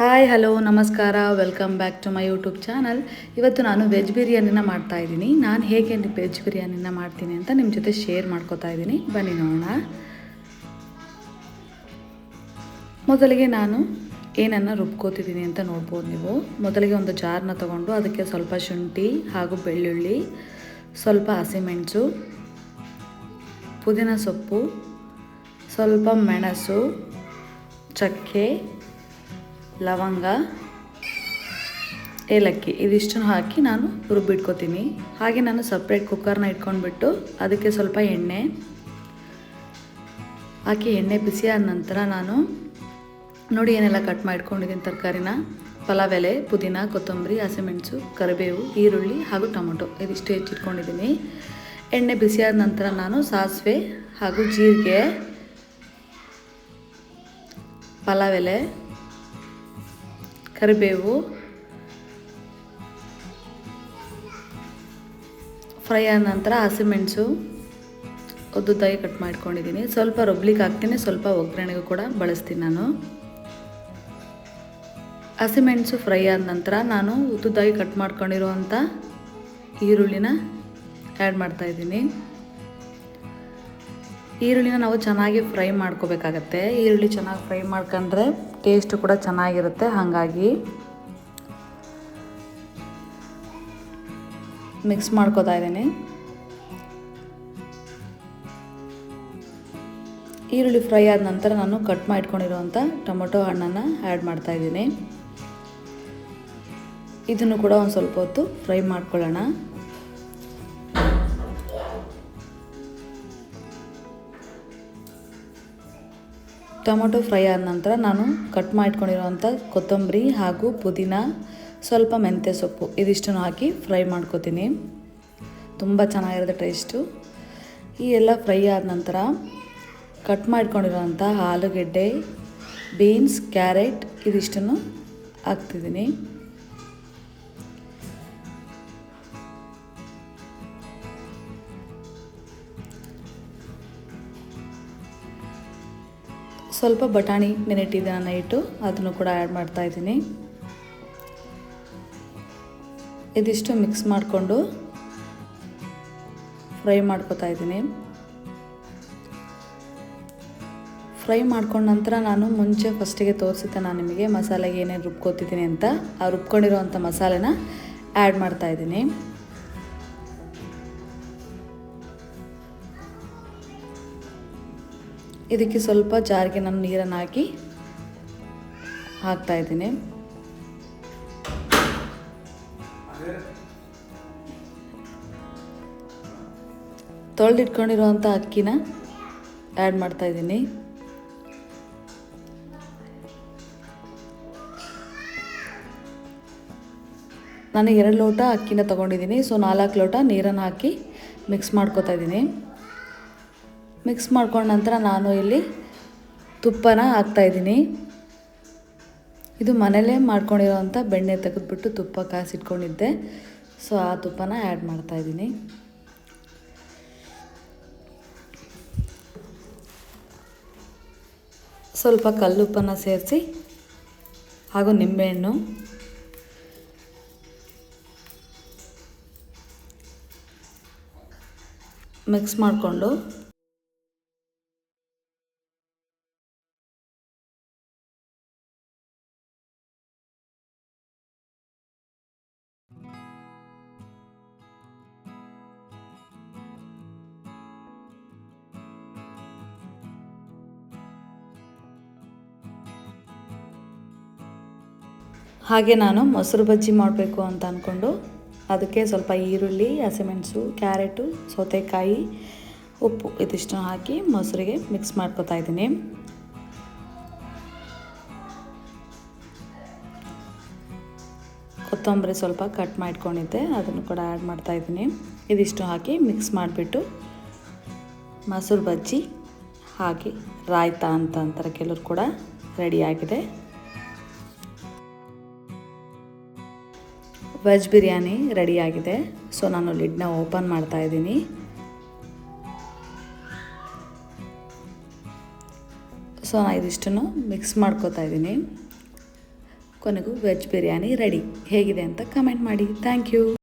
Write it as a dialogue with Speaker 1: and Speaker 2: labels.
Speaker 1: Hi, hello, ನಮಸ್ಕಾರ. Welcome back to my YouTube channel ಇವತ್ತು ನಾನು ವೆಜ್ ಬಿರಿಯಾನಿನ ಮಾಡ್ತಾ ಇದ್ದೀನಿ. ನಾನು ಹೇಗೆ ವೆಜ್ ಬಿರಿಯಾನಿನ ಮಾಡ್ತೀನಿ ಅಂತ ನಿಮ್ಮ ಜೊತೆ ಶೇರ್ ಮಾಡ್ಕೋತಾ ಇದ್ದೀನಿ. ಬನ್ನಿ ನೋಡೋಣ. ಮೊದಲಿಗೆ ನಾನು ಏನನ್ನು ರುಬ್ಕೋತಿದ್ದೀನಿ ಅಂತ ನೋಡ್ಬೋದು ನೀವು. ಮೊದಲಿಗೆ ಒಂದು ಜಾರನ್ನ ತಗೊಂಡು ಅದಕ್ಕೆ ಸ್ವಲ್ಪ ಶುಂಠಿ ಹಾಗೂ ಬೆಳ್ಳುಳ್ಳಿ, ಸ್ವಲ್ಪ ಹಸಿಮೆಣಸು, ಪುದೀನ ಸೊಪ್ಪು, ಸ್ವಲ್ಪ ಮೆಣಸು, ಚಕ್ಕೆ ಲವಂಗ, ಏಲಕ್ಕಿ, ಇದಿಷ್ಟನ್ನು ಹಾಕಿ ನಾನು ರುಬ್ಬಿಟ್ಕೋತೀನಿ. ಹಾಗೆ ನಾನು ಸಪ್ರೇಟ್ ಕುಕ್ಕರ್ನ ಇಟ್ಕೊಂಡ್ಬಿಟ್ಟು ಅದಕ್ಕೆ ಸ್ವಲ್ಪ ಎಣ್ಣೆ. ಹಾಕಿ ಎಣ್ಣೆ ಬಿಸಿ ಆದ ನಂತರ ನಾನು ನೋಡಿ ಏನೆಲ್ಲ ಕಟ್ ಮಾಡ್ಕೊಂಡಿದ್ದೀನಿ ತರಕಾರಿನ. ಪಲಾವ್ ಎಲೆ ಪುದೀನ, ಕೊತ್ತಂಬರಿ, ಹಸಿಮೆಣಸು, ಕರಿಬೇವು, ಈರುಳ್ಳಿ ಹಾಗೂ ಟೊಮೊಟೊ ಇದಿಷ್ಟು ಹೆಚ್ಚಿಟ್ಕೊಂಡಿದ್ದೀನಿ. ಎಣ್ಣೆ ಬಿಸಿಯಾದ ನಂತರ ನಾನು ಸಾಸಿವೆ ಹಾಗೂ ಜೀರಿಗೆ ಪಲಾವ್ ಎಲೆ ಕರಿಬೇವು ಫ್ರೈ ಆದ ನಂತರ ಹಸಿಮೆಣಸು ಉದ್ದುದ್ದಾಗಿ ಕಟ್ ಮಾಡ್ಕೊಂಡಿದ್ದೀನಿ ಸ್ವಲ್ಪ ರುಬ್ಲಿಕ್ಕೆ ಹಾಕ್ತೀನಿ, ಸ್ವಲ್ಪ ಒಗ್ಗರಣೆಗೂ ಕೂಡ ಬಳಸ್ತೀನಿ ನಾನು. ಹಸಿಮೆಣಸು ಫ್ರೈ ಆದ ನಂತರ ನಾನು ಉದ್ದುದ್ದಾಗಿ ಕಟ್ ಮಾಡ್ಕೊಂಡಿರುವಂಥ ಈರುಳ್ಳಿನ ಆ್ಯಡ್ ಮಾಡ್ತಾಯಿದ್ದೀನಿ ಈರುಳ್ಳಿನ ನಾವು ಚೆನ್ನಾಗಿ ಫ್ರೈ ಮಾಡ್ಕೋಬೇಕಾಗತ್ತೆ. ಈರುಳ್ಳಿ ಚೆನ್ನಾಗಿ ಫ್ರೈ ಮಾಡ್ಕೊಂಡ್ರೆ ಟೇಸ್ಟು ಕೂಡ ಚೆನ್ನಾಗಿರುತ್ತೆ. ಹಾಗಾಗಿ ಮಿಕ್ಸ್ ಮಾಡ್ಕೋತಾ ಇದ್ದೀನಿ. ಈರುಳ್ಳಿ ಫ್ರೈ ಆದ ನಂತರ ನಾನು ಕಟ್ ಮಾಡಿಟ್ಕೊಂಡಿರುವಂಥ ಟೊಮೊಟೊ ಹಣ್ಣನ್ನು ಆ್ಯಡ್ ಮಾಡ್ತಾ ಇದ್ದೀನಿ. ಇದನ್ನು ಕೂಡ ಒಂದು ಸ್ವಲ್ಪ ಹೊತ್ತು ಫ್ರೈ ಮಾಡ್ಕೊಳ್ಳೋಣ. ಟೊಮೊಟೊ ಫ್ರೈ ಆದ ನಂತರ ನಾನು ಕಟ್ ಮಾಡಿಕೊಂಡಿರುವಂಥ ಕೊತ್ತಂಬರಿ ಹಾಗೂ ಪುದೀನ, ಸ್ವಲ್ಪ ಮೆಂತ್ಯ ಸೊಪ್ಪು ಇದಿಷ್ಟನ್ನು ಹಾಕಿ ಫ್ರೈ ಮಾಡ್ಕೋತೀನಿ. ತುಂಬ ಚೆನ್ನಾಗಿರುತ್ತೆ ಟೇಸ್ಟು. ಈ ಎಲ್ಲ ಫ್ರೈ ಆದ ನಂತರ ಕಟ್ ಮಾಡಿಕೊಂಡಿರುವಂಥ ಆಲೂಗೆಡ್ಡೆ, ಬೀನ್ಸ್, ಕ್ಯಾರೆಟ್ ಇದಿಷ್ಟನ್ನು ಹಾಕ್ತಿದ್ದೀನಿ. ಸ್ವಲ್ಪ ಬಟಾಣಿ ನೆನೆಟ್ಟಿದ್ದೆ ನಾನು ನೈಟು, ಅದನ್ನು ಕೂಡ ಆ್ಯಡ್ ಮಾಡ್ತಾ ಇದ್ದೀನಿ. ಇದಿಷ್ಟು ಮಿಕ್ಸ್ ಮಾಡಿಕೊಂಡು ಫ್ರೈ ಮಾಡ್ಕೊತಾ ಇದ್ದೀನಿ. ಫ್ರೈ ಮಾಡ್ಕೊಂಡ ನಂತರ ನಾನು ಮುಂಚೆ ಫಸ್ಟಿಗೆ ತೋರಿಸುತ್ತೆ ನಾನು ನಿಮಗೆ ಮಸಾಲೆಗೆ ಏನೇನು ರುಬ್ಕೋತಿದ್ದೀನಿ ಅಂತ, ಆ ರುಬ್ಕೊಂಡಿರೋವಂಥ ಮಸಾಲೆನ ಆ್ಯಡ್ ಮಾಡ್ತಾ ಇದಕ್ಕೆ ಸ್ವಲ್ಪ ಜಾರಿಗೆ ನಾನು ನೀರನ್ನು ಹಾಕಿ ಹಾಕ್ತಾ ಇದ್ದೀನಿ. ತೊಳೆದಿಟ್ಕೊಂಡಿರುವಂಥ ಅಕ್ಕಿನ ಆ್ಯಡ್ ಮಾಡ್ತಾ ಇದ್ದೀನಿ. ನಾನು ಎರಡು ಲೋಟ ಅಕ್ಕಿನ ತೊಗೊಂಡಿದ್ದೀನಿ. ಸೊ ನಾಲ್ಕು ಲೋಟ ನೀರನ್ನು ಹಾಕಿ ಮಿಕ್ಸ್ ಮಾಡ್ಕೊತಾ ಇದ್ದೀನಿ. ಮಿಕ್ಸ್ ಮಾಡ್ಕೊಂಡ ನಂತರ ನಾನು ಇಲ್ಲಿ ತುಪ್ಪನ ಹಾಕ್ತಾಯಿದ್ದೀನಿ ಇದು ಮನೇಲೇ ಮಾಡ್ಕೊಂಡಿರೋವಂಥ ಬೆಣ್ಣೆ ತೆಗೆದುಬಿಟ್ಟು ತುಪ್ಪ ಕಾಸಿಟ್ಕೊಂಡಿದ್ದೆ. ಸೊ ಆ ತುಪ್ಪನ ಆ್ಯಡ್ ಮಾಡ್ತಾಯಿದ್ದೀನಿ ಸ್ವಲ್ಪ ಕಲ್ಲುಪ್ಪನ್ನು ಸೇರಿಸಿ ಹಾಗೂ ನಿಂಬೆಹಣ್ಣು. ಮಿಕ್ಸ್ ಮಾಡಿಕೊಂಡು ಹಾಗೆ ನಾನು ಮೊಸರು ಬಜ್ಜಿ ಮಾಡಬೇಕು ಅಂತ ಅಂದ್ಕೊಂಡು ಅದಕ್ಕೆ ಸ್ವಲ್ಪ ಈರುಳ್ಳಿ, ಹಸಿಮೆಣಸು, ಕ್ಯಾರೆಟು, ಸೌತೆಕಾಯಿ, ಉಪ್ಪು ಇದಿಷ್ಟು ಹಾಕಿ ಮೊಸರಿಗೆ ಮಿಕ್ಸ್ ಮಾಡ್ಕೊತಾ ಇದ್ದೀನಿ. ಕೊತ್ತಂಬರಿ ಸ್ವಲ್ಪ ಕಟ್ ಮಾಡ್ಕೊಂಡಿದ್ದೆ, ಅದನ್ನು ಕೂಡ ಆ್ಯಡ್ ಮಾಡ್ತಾ ಇದ್ದೀನಿ. ಇದಿಷ್ಟು ಹಾಕಿ ಮಿಕ್ಸ್ ಮಾಡಿಬಿಟ್ಟು ಮೊಸರು ಬಜ್ಜಿ ಹಾಕಿ ರಾಯ್ತಾ ಅಂತ ಅಂತಾರೆ, ಕೆಲವರು ಕೂಡ ರೆಡಿಯಾಗಿದೆ ವೆಜ್ ಬಿರಿಯಾನಿ ರೆಡಿಯಾಗಿದೆ. ಸೊ ನಾನು ಲಿಡ್ನ ಓಪನ್ ಮಾಡ್ತಾ ಇದ್ದೀನಿ. ಸೊ ನಾನು ಇದಿಷ್ಟನ್ನು ಮಿಕ್ಸ್ ಮಾಡ್ಕೋತಾ ಇದ್ದೀನಿ. ಕೊನೆಗೂ ವೆಜ್ ಬಿರಿಯಾನಿ ರೆಡಿ. ಹೇಗಿದೆ ಅಂತ ಕಮೆಂಟ್ ಮಾಡಿ. Thank you